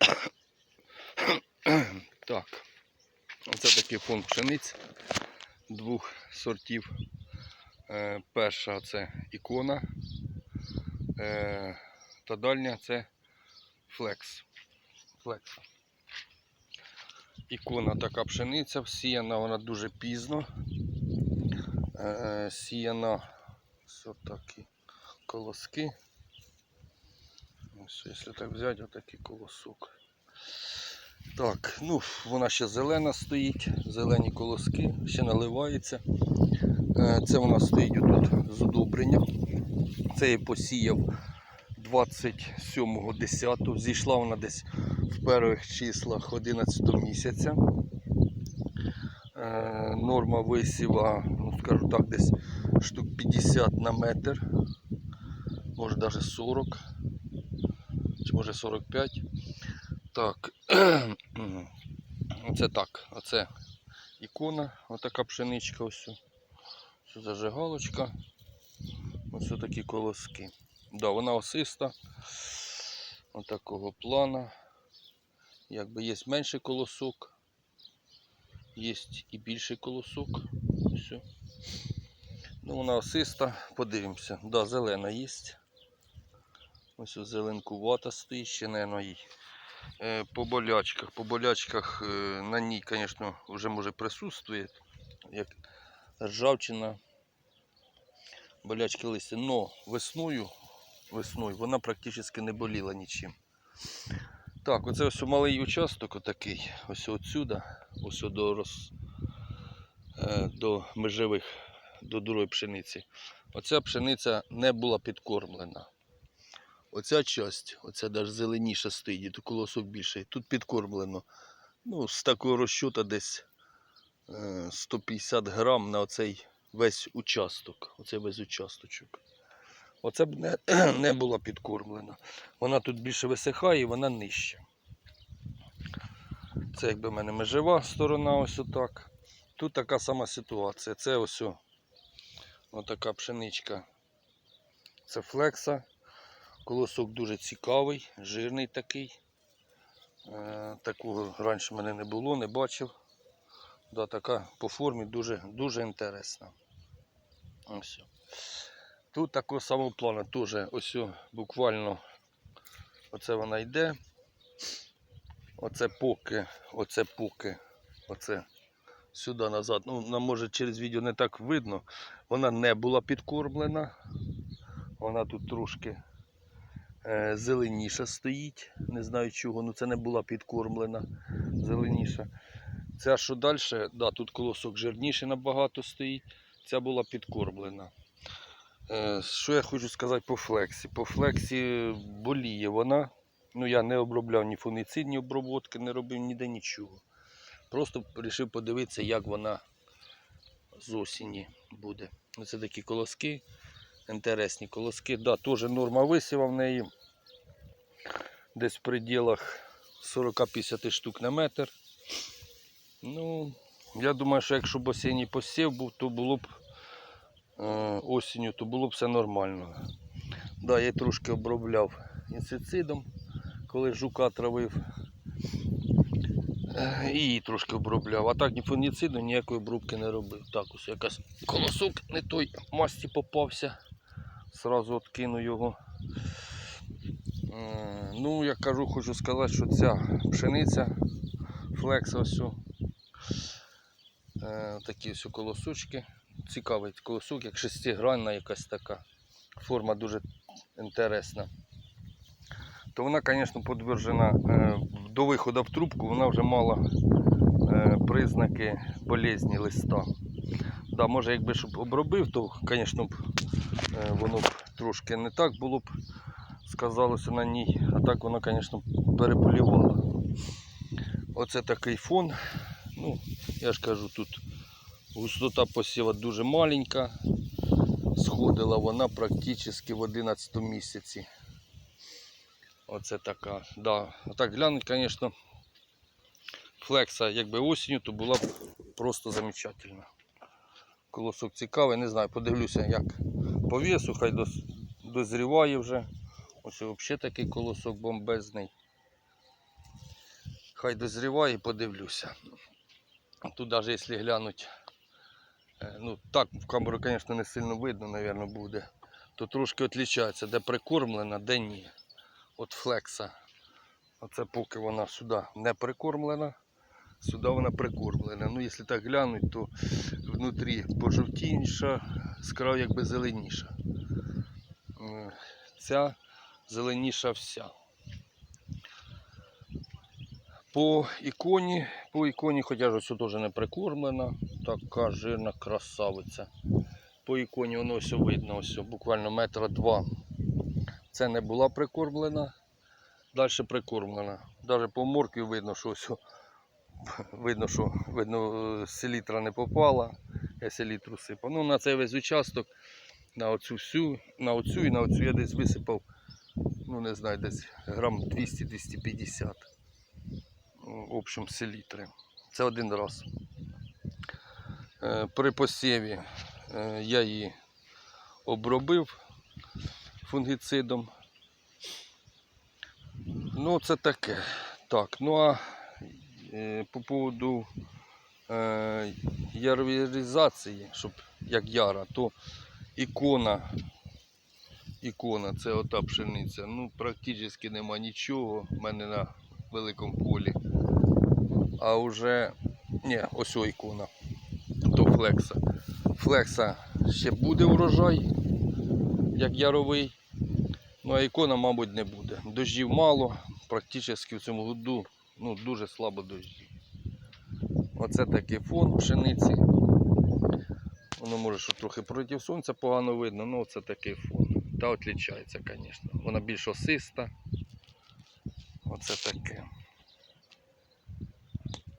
Так, оце такий фон пшениць двох сортів. Е, перша це ікона, е, та дальня це флекс. Флекса. Ікона така пшениця, сіяна вона дуже пізно. Е, сіяна ось такі колоски. Ось, якщо так взяти, отакий колосок. Так, ну вона ще зелена стоїть, зелені колоски, ще наливається. Е, Це вона стоїть тут з удобрення. Це я посіяв 27.10. Зійшла вона десь в перших числах 11 місяця. Е, Норма висіва, ну скажу так, десь штук 50 на метр, може навіть 40, може 45. Так, оце так, оце ікона, отака пшеничка ось. Ось зажигалочка. Ось такі колоски. Да, вона осиста. Отакого плана. Якби є менший колосок. Є і більший колосок. Ось. Ну, вона осиста. Подивимося. Да, зелена є. Ось зеленкувата стоїть, ще, мабуть, їй. Е, По болячках. По болячках е, на ній, звісно, вже може присутствує. Як ржавчина, болячки листя. Но весною, весною вона практично не боліла нічим. Так, оце ось малий участок отакий. Ось отсюда, ось до, роз, е, до межевих, до другої пшениці. Оця пшениця не була підкормлена. Оця часть, оця навіть зеленіша стоїть, тут колосок більший. Тут підкормлено. Ну, з такого розчота десь е, 150 грам на оцей весь участок. Оцей весь участочок. Оце б не, не була підкормлена. Вона тут більше висихає і вона нижча. Це якби в мене межова сторона, ось отак. Тут така сама ситуація. Це ось о, отака пшеничка. Це флекса. Колосок дуже цікавий, жирний такий. Е, такого раніше мене не було, не бачив. Да, така по формі дуже, дуже інтересна. Ось. Тут такого самого плану теж ось буквально оце вона йде. Оце поки, оце поки, оце сюди назад. Ну, може через відео не так видно. Вона не була підкормлена. Вона тут трошки зеленіша стоїть. Не знаю чого, ну це не була підкормлена. Зеленіша. Ця що далі, да, тут колосок жирніший набагато стоїть. Ця була підкормлена. Е, Що я хочу сказати по флексі? По флексі боліє вона. Ну, я не обробляв ні фунгіцидні обробки, не робив ніде нічого. Просто вирішив подивитися, як вона з осені буде. Оце такі колоски, інтересні колоски. Да, теж норма висіва в неї. Десь в пределах 40-50 штук на метр. Ну, я думаю, що якщо б осінній посів був, то було б е, осінню, то було б все нормально. Да, я трошки обробляв інсецидом, коли жука травив. Е, І її трошки обробляв. А так ні фунгіциду, ніякої обробки не робив. Так ось якась колосок не той масті попався. Сразу откину його. Е, Ну, я кажу, хочу сказати, що ця пшениця флекса ось. Е, такі ось колосочки. Цікавий колосок, як шестигранна якась така. Форма дуже інтересна. То вона, звісно, підтверджена е, до виходу в трубку, вона вже мала признаки болезні листа. Да, може, якби щоб обробив, то, звісно, б, е, воно б трошки не так було б сказалося на ній, а так воно, звісно, переболівало. Оце такий фон. Ну, я ж кажу, тут густота посіва дуже маленька. Сходила вона практично в 11 місяці. Оце така. Да. А так глянуть, звісно, флекса, якби осінню, то була б просто замечательна. Колосок цікавий, не знаю, подивлюся, як по весу, хай дозріває вже. Ось взагалі такий колосок бомбезний. Хай дозріває подивлюся. Тут навіть якщо глянуть, е, ну так в камеру, звісно, не сильно видно, мабуть, буде. То трошки відрізняється, де прикормлена, де ні. От флекса. Оце поки вона сюди не прикормлена, сюди вона прикормлена. Ну, якщо так глянуть, то внутрі пожовтіша, з краю якби зеленіша. Е, Ця зеленіша вся. По іконі, по іконі, хоча ж ось теж не прикормлена, така жирна красавиця. По іконі воно все видно, ось буквально метра два. Це не була прикормлена, далі прикормлена. Навіть по моркві видно, що ось видно, що видно, е, селітра не попала. Я селітру сипав. Ну, на цей весь участок, на оцю всю, на оцю і на оцю я десь висипав, ну не знаю, десь грам 200-250 в общем селітри. Це один раз. Е, При посіві е, я її обробив фунгіцидом. Ну, це таке. Так, ну а по поводу е, щоб як яра, то ікона, ікона, це ота пшениця. Ну, практично нема нічого в мене на великому полі. А вже, ні, ось о ікона, то флекса. Флекса ще буде урожай, як яровий. Ну а ікона, мабуть, не буде. Дождів мало, практично в цьому году ну, дуже слабо дощі. Оце такий фон пшениці. Воно може, що трохи проти сонця погано видно, але це такий фон. Та відрізняється, звісно. Вона більш осиста. Оце таке.